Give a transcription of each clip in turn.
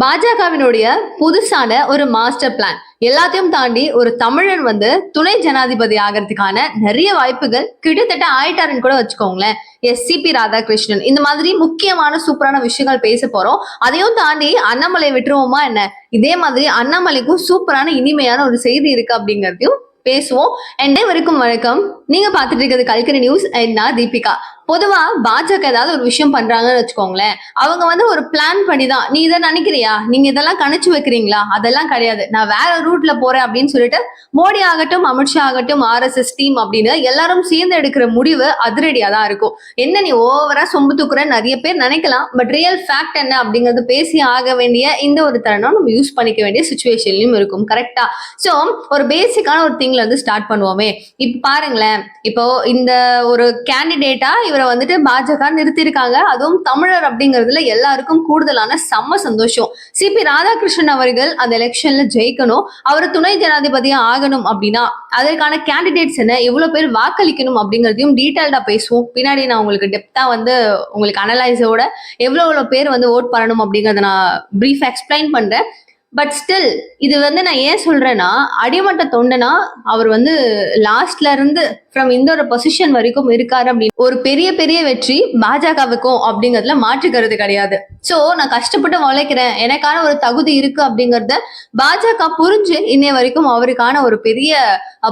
பாஜகவினுடைய புதுசான ஒரு மாஸ்டர் பிளான் எல்லாத்தையும் தாண்டி ஒரு தமிழன் வந்து துணை ஜனாதிபதி ஆகிறதுக்கான நிறைய வாய்ப்புகள் கிட்டத்தட்ட ஆயிட்டாருன்னு கூட வச்சுக்கோங்களேன். எஸ். C P Radhakrishnan. இந்த மாதிரி முக்கியமான சூப்பரான விஷயங்கள் பேச போறோம். அதையும் தாண்டி அண்ணாமலை விட்டுருவோமா என்ன? இதே மாதிரி அண்ணாமலைக்கும் சூப்பரான இனிமையான ஒரு செய்தி இருக்கு அப்படிங்கறதையும் பேசுவோம். அண்ட் வரைக்கும் வணக்கம். நீங்க பாத்துட்டு இருக்கிறது கல்கரி நியூஸ் அண்ட் நான் தீபிகா. பொதுவா பாஜக ஏதாவது ஒரு விஷயம் பண்றாங்கன்னு வச்சுக்கோங்களேன். அவங்க வந்து ஒரு பிளான் பண்ணி தான் நீ இதை நினைக்கிறியா? நீங்க இதெல்லாம் கணிச்சு வைக்கிறீங்களா? அதெல்லாம் கிடையாது. நான் வேற ரூட்ல போறேன் அப்படின்னு சொல்லிட்டு மோடி ஆகட்டும் அமித்ஷா ஆகட்டும் ஆர்எஸ்எஸ் டீம் அப்படின்னு எல்லாரும் சேர்ந்து எடுக்கிற முடிவு அதிரடியா தான் இருக்கும். என்ன நீ ஓவரா சொம்பு தூக்குற? நிறைய பேர் நினைக்கலாம். பட் ரியல் ஃபேக்ட் என்ன அப்படிங்கிறது பேசி ஆக வேண்டிய இந்த ஒரு தருணம் நம்ம யூஸ் பண்ணிக்க வேண்டிய சுச்சுவேஷன்லயும் இருக்கும். கரெக்டா சோ ஒரு பேசிக்கான ஒரு திங்ல வந்து ஸ்டார்ட் பண்ணுவோமே. இப்ப பாருங்களேன். இப்போ இந்த ஒரு கேண்டிடேட்டா இவரை வந்துட்டு பாஜக நிறுத்தியிருக்காங்க. அதுவும் தமிழர் அப்படிங்கிறதுல எல்லாருக்கும் கூடுதலான செம்ம சந்தோஷம். சிபி ராதாகிருஷ்ணன் அவர்கள் அந்த எலெக்ஷன்ல ஜெயிக்கணும். அவர் துணை ஜனாதிபதியா ஆகணும் அப்படின்னா அதற்கான கேண்டிடேட்ஸ் என்ன எவ்வளவு பேர் வாக்களிக்கணும் அப்படிங்கிறதையும் டீட்டெயில்டா பேசுவோம். பின்னாடி நான் உங்களுக்கு டெப்தா வந்து உங்களுக்கு அனலைஸோட எவ்வளவு எவ்வளவு பேர் வந்து ஓட் பண்ணணும் அப்படிங்கறத நான் பிரீஃப் எக்ஸ்பிளைன் பண்றேன். பட் ஸ்டில் இது வந்து நான் ஏன் சொல்றேன்னா அடிமட்ட தொண்டனா அவர் வந்து லாஸ்ட்ல இருந்து ஃப்ரம் இந்த ஒரு பொசிஷன் வரைக்கும் இருக்காரு அப்படின்னு. ஒரு பெரிய பெரிய வெற்றி பாஜகவுக்கும் அப்படிங்கறதுல மாற்றுக்கிறது கிடையாது. சோ நான் கஷ்டப்பட்டு உழைக்கிறேன். எனக்கான ஒரு தகுதி இருக்கு அப்படிங்கறத பாஜக புரிஞ்சு இன்னைய வரைக்கும் அவருக்கான ஒரு பெரிய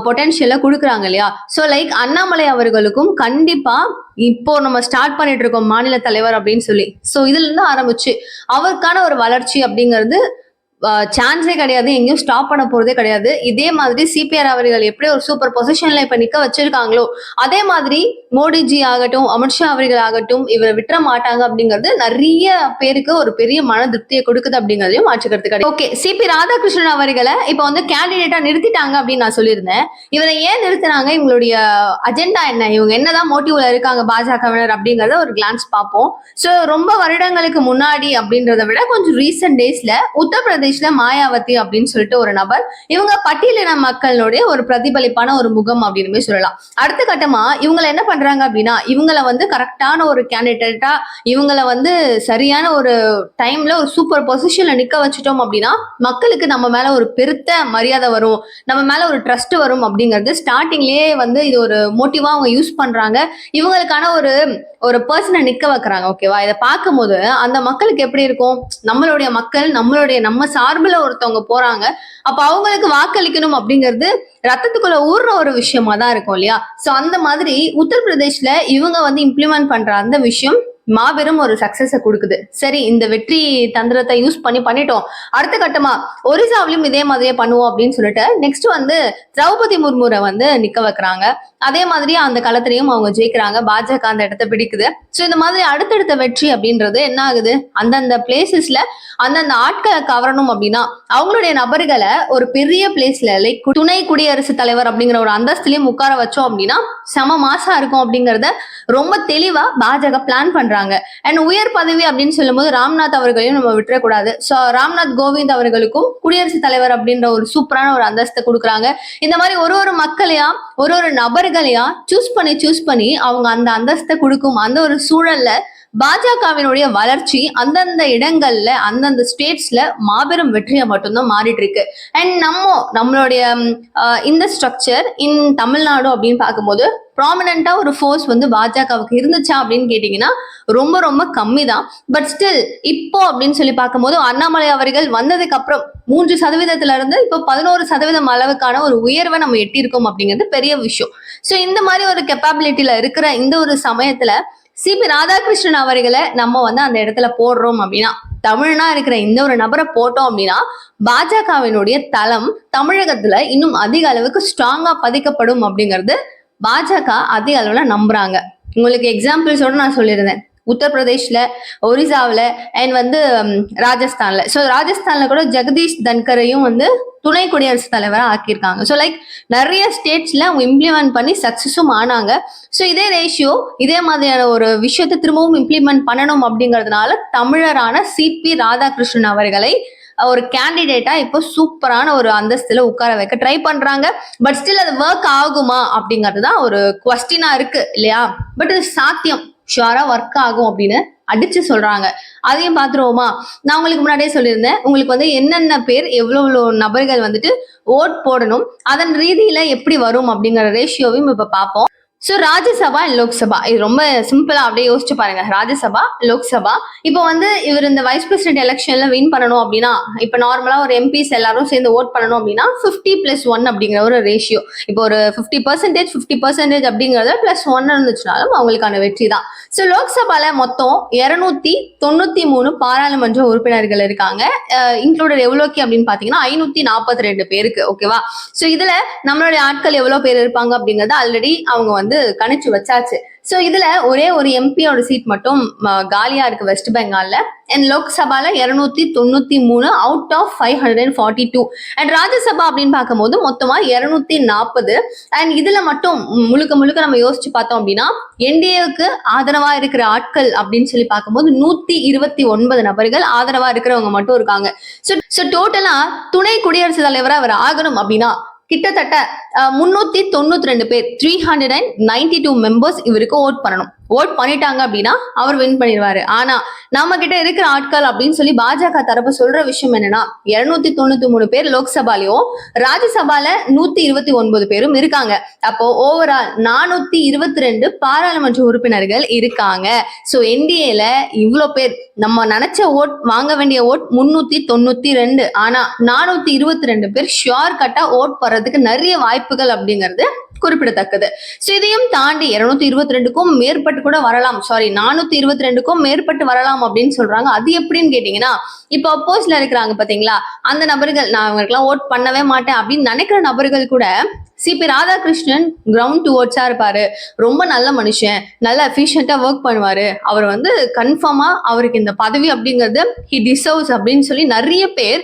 பொட்டன்ஷியல கொடுக்குறாங்க இல்லையா? சோ லைக் அண்ணாமலை அவர்களுக்கும் கண்டிப்பா இப்போ நம்ம ஸ்டார்ட் பண்ணிட்டு இருக்கோம் மாநில தலைவர் அப்படின்னு சொல்லி. சோ இதுல இருந்து ஆரம்பிச்சு அவருக்கான ஒரு வளர்ச்சி அப்படிங்கிறது சான்ஸே கிடையாது. எங்கேயும் ஸ்டாப் பண்ண போறதே கிடையாது. இதே மாதிரி சிபிஆர் அவர்கள் எப்படி ஒரு சூப்பர் பொசிஷன்ல இப்ப நிக்க வச்சிருக்காங்களோ அதே மாதிரி மோடிஜி ஆகட்டும் அமித்ஷா அவர்கள் ஆகட்டும் இவரை விட்டுற மாட்டாங்க அப்படிங்கிறது நிறைய பேருக்கு ஒரு பெரிய மன திருப்தியை கொடுக்குது அப்படிங்கறதையும் மாற்றுக்கிறது கிடையாது ஓகே சிபி ராதாகிருஷ்ணன் அவர்களை இப்ப வந்து கேண்டிடேட்டா நிறுத்திட்டாங்க அப்படின்னு நான் சொல்லியிருந்தேன். இவரை ஏன் நிறுத்தினாங்க? இவங்களுடைய அஜெண்டா என்ன? இவங்க என்னதான் மோட்டிவ்ல இருக்காங்க பாஜகவினர் அப்படிங்கறத ஒரு கிளான்ஸ் பார்ப்போம். ஸோ ரொம்ப வருடங்களுக்கு முன்னாடி அப்படின்றத விட கொஞ்சம் ரீசெண்ட் டேஸ்ல உத்தரப்பிரதேஷ்ல மாயாவதி அப்படின்னு சொல்லிட்டு ஒரு நபர். இவங்க பட்டியலின மக்களுடைய ஒரு பிரதிபலிப்பான ஒரு முகம் அப்படின்னு சொல்லலாம். அடுத்த கட்டமா இவங்களை என்ன பண்றாங்க அப்படின்னா இவங்களை வந்து கரெக்டான ஒரு கேண்டிடேட்டா இவங்களை வந்து சரியான ஒரு டைம்ல ஒரு சூப்பர் பொசிஷன்ல நிக்க வச்சுட்டோம் அப்படின்னா மக்களுக்கு நம்ம மேல ஒரு பெருத்த மரியாதை வரும். நம்ம மேல ஒரு ட்ரஸ்ட் வரும் அப்படிங்கிறது ஸ்டார்டிங்லயே வந்து இது ஒரு மோட்டிவா அவங்க யூஸ் பண்றாங்க. இவங்களுக்கான ஒரு ஒரு பர்சனை நிக்க வைக்கிறாங்க ஓகேவா இதை பார்க்கும்போது அந்த மக்களுக்கு எப்படி இருக்கும்? நம்மளுடைய மக்கள் நம்மளுடைய நம்ம சார்பில் ஒருத்தவங்க போறாங்க. அப்ப அவங்களுக்கு வாக்களிக்கணும் அப்படிங்கிறது ரத்தத்துக்குள்ள ஊர்ற ஒரு விஷயமா தான் இருக்கும் இல்லையா? சோ அந்த மாதிரி உத்தரப்பிரதேஷ்ல இவங்க வந்து இம்ப்ளிமெண்ட் பண்ற அந்த விஷயம் மாபெரும் ஒரு சக்சஸ கொடுக்குது. சரி இந்த வெற்றி தந்திரத்தை யூஸ் பண்ணி பண்ணிட்டோம். அடுத்த கட்டமா ஒரிசாவிலும் இதே மாதிரியே பண்ணுவோம் அப்படின்னு சொல்லிட்டு நெக்ஸ்ட் வந்து திரௌபதி முர்முரை வந்து நிக்க வைக்கிறாங்க. அதே மாதிரி அந்த களத்திலையும் அவங்க ஜெயிக்கிறாங்க. பாஜக அந்த இடத்த பிடிக்குது. ஸோ இந்த மாதிரி அடுத்தடுத்த வெற்றி அப்படின்றது என்ன ஆகுது? அந்தந்த பிளேசஸ்ல அந்தந்த ஆட்களை கவரணும் அப்படின்னா அவங்களுடைய நபர்களை ஒரு பெரிய பிளேஸ்ல லைக் துணை குடியரசுத் தலைவர் அப்படிங்கிற ஒரு அந்தஸ்துலயும் உட்கார வச்சோம் அப்படின்னா செம மாசா இருக்கும் அப்படிங்கறத ரொம்ப தெளிவா பாஜக பிளான் பண்றாங்க. அண்ட் உயர் பதவி அப்படின்னு சொல்லும்போது ராம்நாத் அவர்களையும் நம்ம விட்டுறக்கூடாது. ஸோ ராம்நாத் கோவிந்த் அவர்களுக்கும் குடியரசுத் தலைவர் அப்படின்ற ஒரு சூப்பரான ஒரு அந்தஸ்தை கொடுக்குறாங்க. இந்த மாதிரி ஒரு ஒரு மக்களையா ஒரு ஒரு நபர்களையா சூஸ் பண்ணி சூஸ் பண்ணி அவங்க அந்த அந்தஸ்தை கொடுக்கும் அந்த ஒரு சூழல்ல பாஜகவினுடைய வளர்ச்சி அந்தந்த இடங்கள்ல அந்தந்த ஸ்டேட்ஸ்ல மாபெரும் வெற்றியை மட்டும்தான் மாறிட்டு இருக்கு அண்ட் நம்ம நம்மளுடைய இந்த ஸ்ட்ரக்சர் இன் தமிழ்நாடு அப்படின்னு பார்க்கும்போது ப்ராமினா ஒரு ஃபோர்ஸ் வந்து பாஜகவுக்கு இருந்துச்சா அப்படின்னு கேட்டீங்கன்னா ரொம்ப ரொம்ப கம்மி தான் பட் ஸ்டில் இப்போ அப்படின்னு சொல்லி பார்க்கும்போது அண்ணாமலை அவர்கள் வந்ததுக்கு அப்புறம் மூன்று சதவீதத்துல இருந்து இப்போ பதினோரு சதவீதம் அளவுக்கான ஒரு உயர்வை நம்ம எட்டியிருக்கோம் அப்படிங்கிறது பெரிய விஷயம். ஸோ இந்த மாதிரி ஒரு கெப்பாபிலிட்டியில இருக்கிற இந்த ஒரு சமயத்துல சிபி ராதாகிருஷ்ணன் அவர்களை நம்ம வந்து அந்த இடத்துல போடுறோம் அப்படின்னா தமிழனா இருக்கிற இந்த ஒரு நபரை போட்டோம் அப்படின்னா பாஜகவினுடைய தளம் தமிழகத்துல இன்னும் அதிக அளவுக்கு ஸ்ட்ராங்கா பதிக்கப்படும் அப்படிங்கிறது பாஜக அதிக அளவுல நம்புறாங்க. உங்களுக்கு எக்ஸாம்பிள்ஸோட நான் சொல்லியிருந்தேன். உத்தரப்பிரதேஷ்ல ஒரிசாவில் அண்ட் வந்து ராஜஸ்தான்ல. ஸோ ராஜஸ்தான்ல கூட ஜெகதீஷ் தன்கரையும் வந்து துணை குடியரசுத் தலைவராக ஆக்கியிருக்காங்க. ஸோ லைக் நிறைய ஸ்டேட்ஸ்ல அவங்க இம்ப்ளிமெண்ட் பண்ணி சக்சஸும் ஆனாங்க. ஸோ இதே ரேஷியோ இதே மாதிரியான ஒரு விஷயத்தை திரும்பவும் இம்ப்ளிமெண்ட் பண்ணணும் அப்படிங்கிறதுனால தமிழரான சிபி ராதாகிருஷ்ணன் அவர்களை ஒரு கேண்டிடேட்டா இப்போ சூப்பரான ஒரு அந்தஸ்துல உட்கார வைக்க ட்ரை பண்றாங்க. பட் ஸ்டில் அது ஒர்க் ஆகுமா அப்படிங்கிறது தான் ஒரு கொஸ்டினா இருக்கு இல்லையா? பட் இது சாத்தியம். ஷுவரா ஒர்க் ஆகும் அப்படின்னு அடிச்சு சொல்றாங்க. அதையும் பாத்துருவோமா? நான் உங்களுக்கு முன்னாடியே சொல்லியிருந்தேன். உங்களுக்கு வந்து என்னென்ன பேர் எவ்வளவு எவ்வளவு நபர்கள் வந்துட்டு ஓட் போடணும் அதன் ரீதியில எப்படி வரும் அப்படிங்கிற ரேஷியோவையும் இப்ப பார்ப்போம் ஸோ ராஜ்யசபா அண்ட் லோக்சபா இது ரொம்ப சிம்பிளா அப்படியே யோசிச்சு பாருங்க. ராஜ்யசபா லோக்சபா இப்போ வந்து இவர் இந்த வைஸ் பிரசிடென்ட் எலெக்ஷன்ல வின் பண்ணணும் அப்படின்னா இப்போ நார்மலா ஒரு எம்பிஸ் எல்லாரும் சேர்ந்து ஓட் பண்ணணும் அப்படின்னா ஃபிஃப்டி பிளஸ் ஒன் அப்படிங்கிற ஒரு ரேஷியோ இப்போ ஒரு ஃபிஃப்டி பர்சன்டேஜ் ஃபிஃப்டி பர்சன்டேஜ் அப்படிங்கறத பிளஸ் ஒன் இருந்துச்சுனாலும் அவங்களுக்கான வெற்றி தான். ஸோ லோக்சபால மொத்தம் இருநூத்தி தொண்ணூத்தி மூணு பாராளுமன்ற உறுப்பினர்கள் இருக்காங்க. இன்க்ளூடட் எவ்வளோக்கு அப்படின்னு பாத்தீங்கன்னா ஐநூத்தி நாற்பத்தி ரெண்டு பேருக்கு. ஓகேவா ஸோ இதுல நம்மளுடைய ஆட்கள் எவ்வளோ பேர் இருப்பாங்க அப்படிங்கறத ஆல்ரெடி அவங்க வந்து கணிச்சு வச்சாச்சு. ஸோ இதுல ஒரே ஒரு எம்பியோட சீட் மட்டும் காலியா இருக்கு வெஸ்ட் பெங்கால்ல அண்ட் லோக்சபால இருநூத்தி தொண்ணூத்தி மூணு out of five hundred and forty two and Rajya Sabha அப்படின்னு பார்க்கும்போது மொத்தமா இருநூத்தி நாற்பது அண்ட் இதுல மட்டும் முழுக்க முழுக்க நம்ம யோசிச்சு பார்த்தோம் அப்படின்னா என்டிஏவுக்கு ஆதரவா இருக்கிற ஆட்கள் அப்படின்னு சொல்லி பார்க்கும்போது நூத்தி இருபத்தி ஒன்பது நபர்கள் ஆதரவா இருக்கிறவங்க மட்டும் இருக்காங்க. ஸோ ஸோ டோட்டலா துணை குடியரசுத் தலைவரா அவர் ஆகணும் அப்படின்னா கிட்டத்தட்ட முன்னூத்தி தொண்ணூத்தி ரெண்டு பேர் three hundred and ninety two members இவருக்கு ஓட் பண்ணணும். ஓட் பண்ணிட்டாங்க அப்படின்னா அவர் வின் பண்ணிடுவாரு. ஆனா நம்ம கிட்ட இருக்கிற ஆட்கள் அப்படின்னு சொல்லி பாஜக தரப்பு சொல்ற விஷயம் என்னன்னா இருநூத்தி தொண்ணூத்தி மூணு பேர் லோக்சபாலையும் ராஜ்யசபால நூத்தி இருபத்தி ஒன்பது பேரும் இருக்காங்க. அப்போ ஓவரால் நானூத்தி இருபத்தி ரெண்டு பாராளுமன்ற உறுப்பினர்கள் இருக்காங்க. சோ என்டிஏல இவ்வளோ பேர் நம்ம நினைச்ச ஓட் வாங்க வேண்டிய ஓட் முன்னூத்தி தொண்ணூத்தி ரெண்டு. ஆனா நானூத்தி இருபத்தி ரெண்டு பேர் ஷியோர் கட்டா ஓட் போடுறதுக்கு நிறைய வாய்ப்புகள் அப்படிங்கிறது குறிப்பிடத்தக்கது. ஸோ இதையும் தாண்டி இருநூத்தி இருபத்தி ரெண்டுக்கும் மேற்பட்ட கூட வரலாம். சாரி நானூத்தி இருபத்தி ரெண்டுக்கும் மேற்பட்டு வரலாம் அப்படின்னு சொல்றாங்க. அது எப்படின்னு கேட்டீங்கன்னா இப்போ அப்போஸ்ல இருக்கிறாங்க பாத்தீங்களா? அந்த நபர்கள் நான் அவங்களுக்குலாம் ஓட் பண்ணவே மாட்டேன் அப்படின்னு நினைக்கிற நபர்கள் கூட சிபி ராதாகிருஷ்ணன் கிரவுண்ட் டுவோர்ட்ஸா இருப்பாரு. ரொம்ப நல்ல மனுஷன் நல்ல எஃபிஷியண்டா ஒர்க் பண்ணுவாரு. அவர் வந்து கன்ஃபார்மா அவருக்கு இந்த பதவி அப்படிங்கிறது ஹி டிசர்வ்ஸ் அப்படின்னு சொல்லி நிறைய பேர்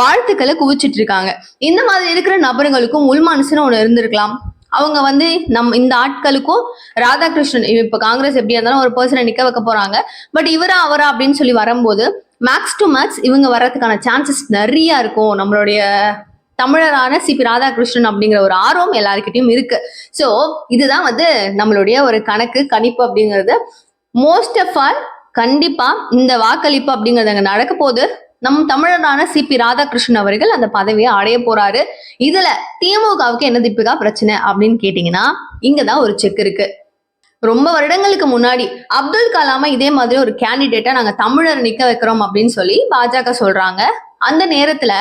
வாழ்த்துக்களை குவிச்சிட்டு இருக்காங்க. இந்த மாதிரி இருக்கிற நபர்களுக்கும் உள் மனசுன்னு ஒன்று இருந்திருக்கலாம். அவங்க வந்து நம் இந்த ஆட்களுக்கும் ராதாகிருஷ்ணன் இப்ப காங்கிரஸ் எப்படியா இருந்தாலும் ஒரு பர்சனை நிக்க வைக்க போறாங்க. பட் இவரா அவரா அப்படின்னு சொல்லி வரும்போது மேக்ஸ் டு மேக்ஸ் இவங்க வர்றதுக்கான சான்சஸ் நிறைய இருக்கும். நம்மளுடைய தமிழரான சிபி ராதாகிருஷ்ணன் அப்படிங்கிற ஒரு ஆர்வம் எல்லாருக்கிட்டையும் இருக்கு. ஸோ இதுதான் வந்து நம்மளுடைய ஒரு கணக்கு கணிப்பு அப்படிங்கிறது. மோஸ்ட் ஆஃப் ஆல் கண்டிப்பா இந்த வாக்களிப்பு அப்படிங்கிறது அங்க நடக்க போது நம் தமிழரான சிபி ராதாகிருஷ்ணன் அவர்கள் அந்த பதவியை அடைய போறாரு. இதுல திமுகவுக்கு என்ன தீபிகா பிரச்சனை அப்படின்னு கேட்டீங்கன்னா இங்கதான் ஒரு செக் இருக்கு. ரொம்ப வருடங்களுக்கு முன்னாடி அப்துல் கலாம இதே மாதிரி ஒரு கேண்டிடேட்டா நாங்க தமிழர் நிக்க வைக்கிறோம் அப்படின்னு சொல்லி பாஜக சொல்றாங்க. அந்த நேரத்துல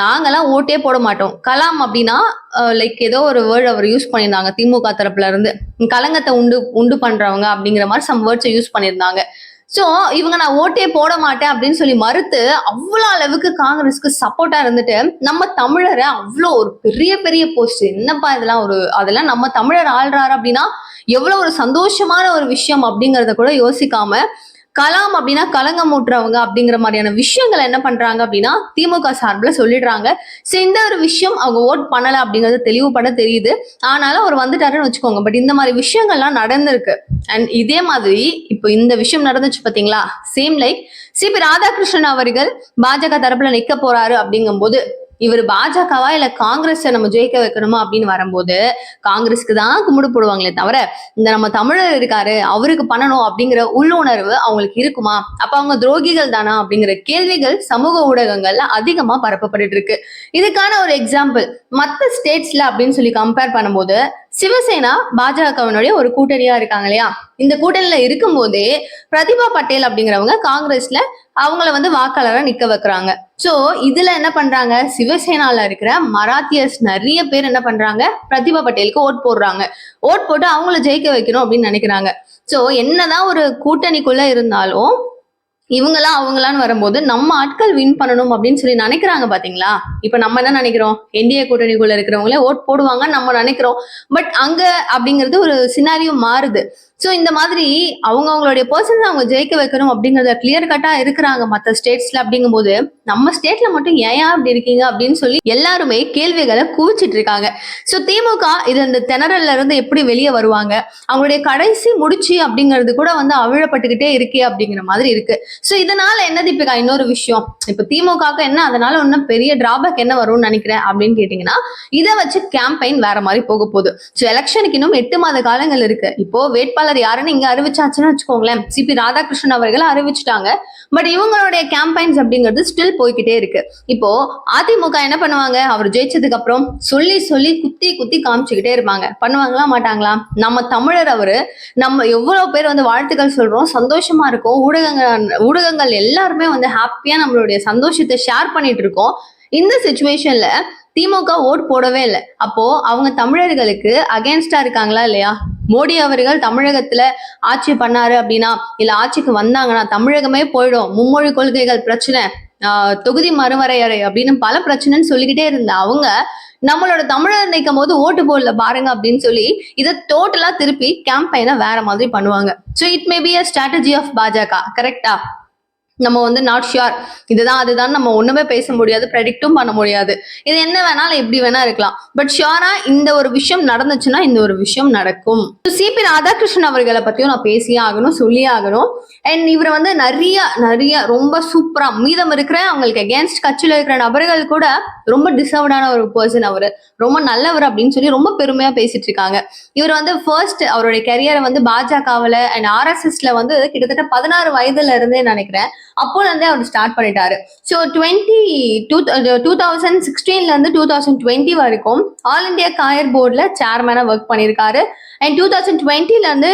நாங்கெல்லாம் ஓட்டே போட மாட்டோம். கலாம் அப்படின்னா லைக் ஏதோ ஒரு வேர்டு அவர் யூஸ் பண்ணியிருந்தாங்க திமுக தரப்புல இருந்து. கலங்கத்தை உண்டு உண்டு பண்றவங்க அப்படிங்கிற மாதிரி சம் வேர்ட்ஸை யூஸ் பண்ணியிருந்தாங்க. சோ இவங்க நான் ஓட்டே போட மாட்டேன் அப்படின்னு சொல்லி மறுத்து அவ்வளோ அளவுக்கு காங்கிரஸ்க்கு சப்போர்ட்டா இருந்துட்டு நம்ம தமிழரை அவ்வளோ ஒரு பெரிய பெரிய போஸ்ட் என்னப்பா இதெல்லாம் ஒரு அதெல்லாம் நம்ம தமிழர் ஆள்றாரு அப்படின்னா எவ்வளவு ஒரு சந்தோஷமான ஒரு விஷயம் அப்படிங்கறத கூட யோசிக்காம கலாம் அப்படின்னா கலங்கம் ஊட்டுறவங்க அப்படிங்கிற மாதிரியான விஷயங்களை என்ன பண்றாங்க அப்படின்னா திமுக சார்பில் சொல்லிடுறாங்க. ஸோ இந்த ஒரு விஷயம் அவங்க ஓட் பண்ணல அப்படிங்கறது தெளிவுபட தெரியுது. ஆனாலும் அவர் வந்துட்டாருன்னு வச்சுக்கோங்க. பட் இந்த மாதிரி விஷயங்கள்லாம் நடந்திருக்கு. அண்ட் இதே மாதிரி இப்போ இந்த விஷயம் நடந்துச்சு பாத்தீங்களா சேம் லைக் சிபி ராதாகிருஷ்ணன் அவர்கள் பாஜக தரப்புல நிக்க போறாரு அப்படிங்கும்போது இவர் பாஜகவா இல்ல காங்கிரஸை நம்ம ஜெயிக்க வைக்கணுமா அப்படின்னு வரும்போது காங்கிரஸ்க்கு தான் கும்பிடு போடுவாங்களே தவிர இந்த நம்ம தமிழர் இருக்காரு அவருக்கு பண்ணணும் அப்படிங்கிற உள்ளுணர்வு அவங்களுக்கு இருக்குமா? அப்ப அவங்க துரோகிகள் தானா அப்படிங்கிற கேள்விகள் சமூக ஊடகங்கள்ல அதிகமா பரப்பப்பட்டு இருக்கு. இதுக்கான ஒரு எக்ஸாம்பிள் மத்த ஸ்டேட்ஸ்ல அப்படின்னு சொல்லி கம்பேர் பண்ணும்போது சிவசேனா பாஜகவினுடைய ஒரு கூட்டணியா இருக்காங்க இல்லையா? இந்த கூட்டணியில இருக்கும்போதே பிரதிபா பட்டேல் அப்படிங்கிறவங்க காங்கிரஸ்ல அவங்கள வந்து வாக்காளரா நிக்க வைக்கிறாங்க. சோ இதுல என்ன பண்றாங்க? சிவசேனால இருக்கிற மராத்தியர்ஸ் நிறைய பேர் என்ன பண்றாங்க? பிரதிபா பட்டேலுக்கு ஓட் போடுறாங்க. ஓட் போட்டு அவங்கள ஜெயிக்க வைக்கணும் அப்படின்னு நினைக்கிறாங்க. சோ என்னதான் ஒரு கூட்டணிக்குள்ள இருந்தாலும் இவங்களாம் அவங்களான்னு வரும்போது நம்ம ஆட்கள் வின் பண்ணணும் அப்படின்னு சொல்லி நினைக்கிறாங்க பாத்தீங்களா? இப்ப நம்ம என்ன நினைக்கிறோம்? என்டிஏ கூட்டணிக்குள்ள இருக்கிறவங்களே ஓட் போடுவாங்கன்னு நம்ம நினைக்கிறோம். பட் அங்க அப்படிங்கிறது ஒரு சினாரியோ மாறுது. ஸோ இந்த மாதிரி அவங்க அவங்களுடைய பர்சன்ஸ் அவங்க ஜெயிக்க வைக்கணும் அப்படிங்கறத கிளியர் கட்டா இருக்கிறாங்க மற்ற ஸ்டேட்ஸ்ல அப்படிங்கும்போது நம்ம ஸ்டேட்ல மட்டும் ஏன் அப்படி இருக்கீங்க அப்படின்னு சொல்லி எல்லாருமே கேள்விகளை குவிச்சிட்டு இருக்காங்க. ஸோ திமுக இது இந்த திணறல்ல இருந்து எப்படி வெளியே வருவாங்க? அவங்களுடைய கடைசி முடிச்சு அப்படிங்கிறது கூட வந்து அவிழப்பட்டுக்கிட்டே இருக்கே அப்படிங்கிற மாதிரி இருக்கு. சோ இதனால என்ன தீபிகா இன்னொரு விஷயம்? இப்ப திமுகவுக்கு என்ன? அதனால ஒன்னும் பெரிய டிராபேக் என்ன வரும்னு நினைக்கிறேன் அப்படின்னு கேட்டீங்கன்னா இதை வச்சு கேம்பெயின் வேற மாதிரி போக போகுது. ஸோ எலெக்ஷனுக்கு இன்னும் எட்டு மாத காலங்கள் இருக்கு. இப்போ வேட்பாளர் யாருன்னு இங்க அறிவிச்சாச்சுன்னு வச்சுக்கோங்களேன். சிபி ராதாகிருஷ்ணன் அவர்கள் அறிவிச்சிட்டாங்க. பட் இவங்களுடைய கேம்பெயின்ஸ் அப்படிங்கிறது ஸ்டில் போய்கிட்டே இருக்கு. இப்போ அதிமுக என்ன பண்ணுவாங்க? அவர் ஜெயிச்சதுக்கு அப்புறம் சொல்லி சொல்லி குத்தி குத்தி காமிச்சுக்கிட்டே இருப்பாங்க. பண்ணுவாங்களா மாட்டாங்களா? நம்ம தமிழர் அவரு நம்ம எவ்வளவு பேர் வந்து வாழ்த்துக்கள் சொல்றோம் சந்தோஷமா இருக்கும் ஊடகங்கள் ஊடகங்கள் எல்லாருமே வந்து ஹாப்பியா நம்மளுடைய சந்தோஷத்தை ஷேர் பண்ணிட்டு இருக்கோம். இந்த சுச்சுவேஷன்ல திமுக ஓட் போடவே இல்லை. அப்போ அவங்க தமிழர்களுக்கு அகேன்ஸ்டா இருக்காங்களா இல்லையா? மோடி அவர்கள் தமிழகத்துல ஆட்சி பண்ணாரு அப்படின்னா இல்ல ஆட்சிக்கு வந்தாங்கன்னா தமிழகமே போயிடும். மும்மொழி கொள்கைகள் பிரச்சனை தொகுதி மறுவரையறை அப்படின்னு பல பிரச்சனைன்னு சொல்லிக்கிட்டே இருந்த அவங்க நம்மளோட தமிழர் நிற்கும் போது ஓட்டு போடல பாருங்க அப்படின்னு சொல்லி இதை டோட்டலா திருப்பி கேம்பெயினை வேற மாதிரி பண்ணுவாங்க. So it may be a strategy of BJP கரெக்டா நம்ம வந்து நாட் ஷியோர் இதுதான் அதுதான். நம்ம ஒண்ணுமே பேச முடியாது ப்ரெடிக்டும் பண்ண முடியாது. இது என்ன வேணாலும் எப்படி வேணா இருக்கலாம். பட் ஷியோரா இந்த ஒரு விஷயம் நடந்துச்சுன்னா இந்த ஒரு விஷயம் நடக்கும். சிபி ராதாகிருஷ்ணன் அவர்களை பத்தியும் நான் பேசியே ஆகணும் சொல்லியே ஆகணும். அண்ட் இவர் வந்து நிறைய நிறைய ரொம்ப சூப்பரா மீதம் இருக்கிற அவங்களுக்கு அகேன்ஸ்ட் கட்சியில இருக்கிற நபர்கள் கூட ரொம்ப டிசர்வ்டான ஒரு பர்சன் அவர். ரொம்ப நல்லவர் அப்படின்னு சொல்லி ரொம்ப பெருமையா பேசிட்டு இருக்காங்க. இவர் வந்து ஃபர்ஸ்ட் அவருடைய கெரியரை வந்து பாஜகவில் அண்ட் ஆர்எஸ்எஸ்ல வந்து கிட்டத்தட்ட பதினாறு வயதுல இருந்தே நினைக்கிறேன். அப்போலேருந்தே அவர் ஸ்டார்ட் பண்ணிட்டாரு. So twenty two two thousand சிக்ஸ்டீன்லேருந்து two thousand twenty வரைக்கும் ஆல் இந்தியா காயர் போர்டில் சேர்மேனாக ஒர்க் பண்ணியிருக்காரு. அண்ட் டூ தௌசண்ட் டுவெண்ட்டிலேருந்து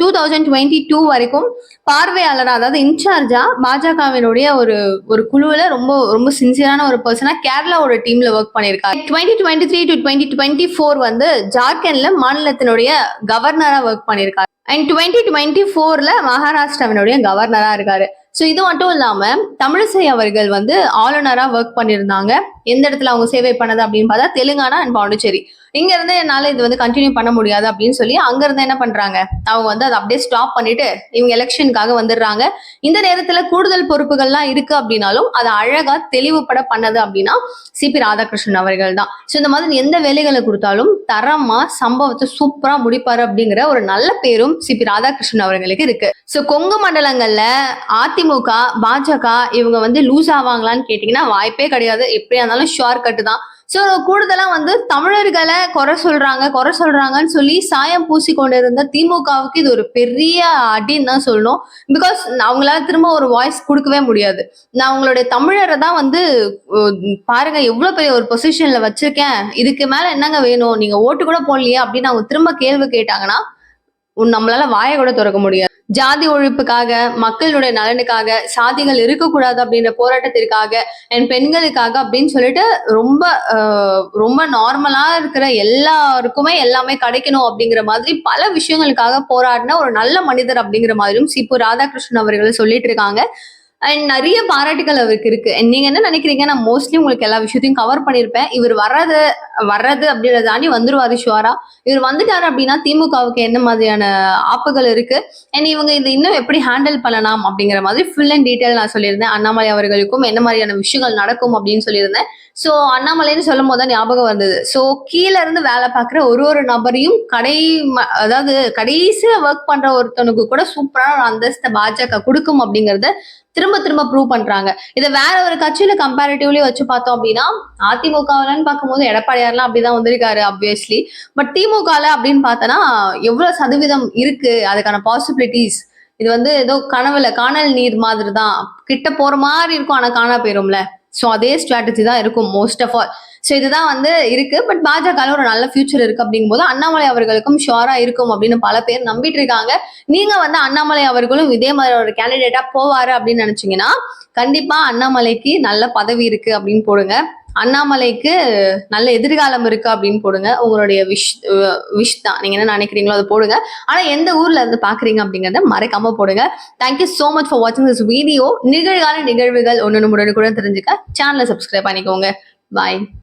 டூ தௌசண்ட் டுவெண்ட்டி டூ வரைக்கும் பார்வையாளராக அதாவது இன்சார்ஜா பாஜகவினுடைய ஒரு ஒரு குழுவில் ரொம்ப ரொம்ப சின்சியரான ஒரு பர்சனாக கேரளாவோட டீமில் ஒர்க் பண்ணியிருக்காரு. Twenty twenty three to twenty twenty four வந்து ஜார்க்கண்ட்ல மாநிலத்தினுடைய கவர்னராக ஒர்க் பண்ணியிருக்காரு. அண்ட் டுவெண்ட்டி டுவெண்ட்டி ஃபோரில் மகாராஷ்டிராவினுடைய கவர்னராக இருக்காரு. ஸோ இது மட்டும் இல்லாம தமிழிசை அவர்கள் வந்து ஆளுநரா ஒர்க் பண்ணியிருந்தாங்க. எந்த இடத்துல அவங்க சேவை பண்ணது அப்படின்னு பார்த்தா தெலுங்கானா அண்ட் பாண்டிச்சேரி. இங்க இருந்து என்னால இது வந்து கண்டினியூ பண்ண முடியாது அப்படின்னு சொல்லி அங்க இருந்து என்ன பண்றாங்க? அவங்க வந்து அதை அப்படியே ஸ்டாப் பண்ணிட்டு இவங்க எலெக்ஷனுக்காக வந்துடுறாங்க. இந்த நேரத்துல கூடுதல் பொறுப்புகள்லாம் இருக்கு அப்படின்னாலும் அதை அழகா தெளிவுபட பண்ணது அப்படின்னா சிபி ராதாகிருஷ்ணன் அவர்கள் தான். ஸோ இந்த மாதிரி எந்த வேலைகளை கொடுத்தாலும் தரமா சம்பவத்தை சூப்பரா முடிப்பாரு அப்படிங்கிற ஒரு நல்ல பேரும் சிபி ராதாகிருஷ்ணன் அவர்களுக்கு இருக்கு. ஸோ கொங்கு மண்டலங்கள்ல அதிமுக பாஜக இவங்க வந்து லூஸ் ஆவாங்களான்னு கேட்டீங்கன்னா வாய்ப்பே கிடையாது. எப்படியா இருந்தாலும் ஷுவர் கட்டு தான். ஸோ கூடுதலா வந்து தமிழர்களை குறை சொல்றாங்க குறை சொல்றாங்கன்னு சொல்லி சாயம் பூசி கொண்டிருந்த திமுகவுக்கு இது ஒரு பெரிய அடின்னு தான் சொல்லணும். பிகாஸ் அவங்களால திரும்ப ஒரு வாய்ஸ் கொடுக்கவே முடியாது. நான் அவங்களுடைய தமிழரை தான் வந்து பாருங்க எவ்வளவு பெரிய ஒரு பொசிஷன்ல வச்சிருக்கேன். இதுக்கு மேல என்னங்க வேணும்? நீங்க ஓட்டு கூட போடலையே அப்படின்னு அவங்க திரும்ப கேள்வி கேட்டாங்கன்னா உன் நம்மளால வாயை கூட திறக்க முடியாது. ஜாதி ஒழிப்புக்காக மக்களுடைய நலனுக்காக சாதிகள் இருக்கக்கூடாது அப்படின்ற போராட்டத்திற்காக என் பெண்களுக்காக அப்படின்னு சொல்லிட்டு ரொம்ப ரொம்ப நார்மலா இருக்கிற எல்லாருக்குமே எல்லாமே கிடைக்கணும் அப்படிங்கிற மாதிரி பல விஷயங்களுக்காக போராடின ஒரு நல்ல மனிதர் அப்படிங்கிற மாதிரியும் சிப்பு ராதாகிருஷ்ணன் அவர்கள் சொல்லிட்டு இருக்காங்க. அண்ட் நிறைய பாராட்டுகள் அவருக்கு இருக்கு. நீங்க என்ன நினைக்கிறீங்க? நான் மோஸ்ட்லி உங்களுக்கு எல்லா விஷயத்தையும் கவர் பண்ணியிருப்பேன். இவர் வர்றது வர்றது அப்படின்றத தாண்டி வந்துருவாரு ஷுவரா. இவர் வந்துட்டாரு அப்படின்னா திமுகவுக்கு என்ன மாதிரியான ஆப்புகள் இருக்கு? அண்ட் இவங்க இதை இன்னும் எப்படி ஹேண்டில் பண்ணலாம் அப்படிங்கிற மாதிரி ஃபுல் அண்ட் டீட்டெயில் நான் சொல்லியிருந்தேன். அண்ணாமலை அவர்களுக்கும் என்ன மாதிரியான விஷயங்கள் நடக்கும் அப்படின்னு சொல்லியிருந்தேன். ஸோ அண்ணாமலைன்னு சொல்லும் போது தான் ஞாபகம் வந்தது. ஸோ கீழே இருந்து வேலை பார்க்குற ஒரு ஒரு நபரையும் கடை ம- அதாவது கடைசியா ஒர்க் பண்ற ஒருத்தனுக்கு கூட சூப்பரான ஒரு அந்தஸ்தை பாஜக கொடுக்கும் அப்படிங்கறத திரும்ப திரும்ப ப்ரூவ் பண்றாங்க. இதை வேற ஒரு கட்சியில கம்பேரிட்டிவ்லி வச்சு பார்த்தோம் அப்படின்னா அதிமுகவிலன்னு பார்க்கும்போது எடப்பாடியார்லாம் அப்படிதான் வந்திருக்காரு ஆப்வியஸ்லி பட் திமுகல அப்படின்னு பார்த்தோன்னா எவ்வளவு சதவீதம் இருக்கு அதுக்கான பாசிபிலிட்டிஸ் இது வந்து ஏதோ கனவுல காணல் நீர் மாதிரி தான் கிட்ட போற மாதிரி இருக்கும் ஆனா காணா போயிரும்ல. ஸோ அதே ஸ்ட்ராட்டஜி தான் இருக்கும் மோஸ்ட் ஆஃப் ஆல் ஸோ இதுதான் வந்து இருக்கு. பட் பாஜக ஒரு நல்ல ஃபியூச்சர் இருக்கு அப்படிங்கும்போது அண்ணாமலை அவர்களுக்கும் ஷுவரா இருக்கும் அப்படின்னு பல பேர் நம்பிட்டு இருக்காங்க. நீங்க வந்து அண்ணாமலை அவர்களும் இதே மாதிரி ஒரு கேண்டிடேட்டா போவாரு அப்படின்னு நினைச்சீங்கன்னா கண்டிப்பா அண்ணாமலைக்கு நல்ல பதவி இருக்கு அப்படின்னு போடுங்க. அண்ணாமலைக்கு நல்ல எதிர்காலம் இருக்கு அப்படின்னு போடுங்க. உங்களுடைய விஷ் விஷ் தான். நீங்க என்ன நினைக்கிறீங்களோ அதை போடுங்க. ஆனா எந்த ஊர்ல இருந்து பாக்குறீங்க அப்படிங்கறத மறக்காம போடுங்க. Thank you so much for வாட்சிங் திஸ் வீடியோ நிகழ்கால நிகழ்வுகள் ஒன்று உடனுக்குடன் தெரிஞ்சுக்க சேனலை சப்ஸ்கிரைப் பண்ணிக்கோங்க. பாய்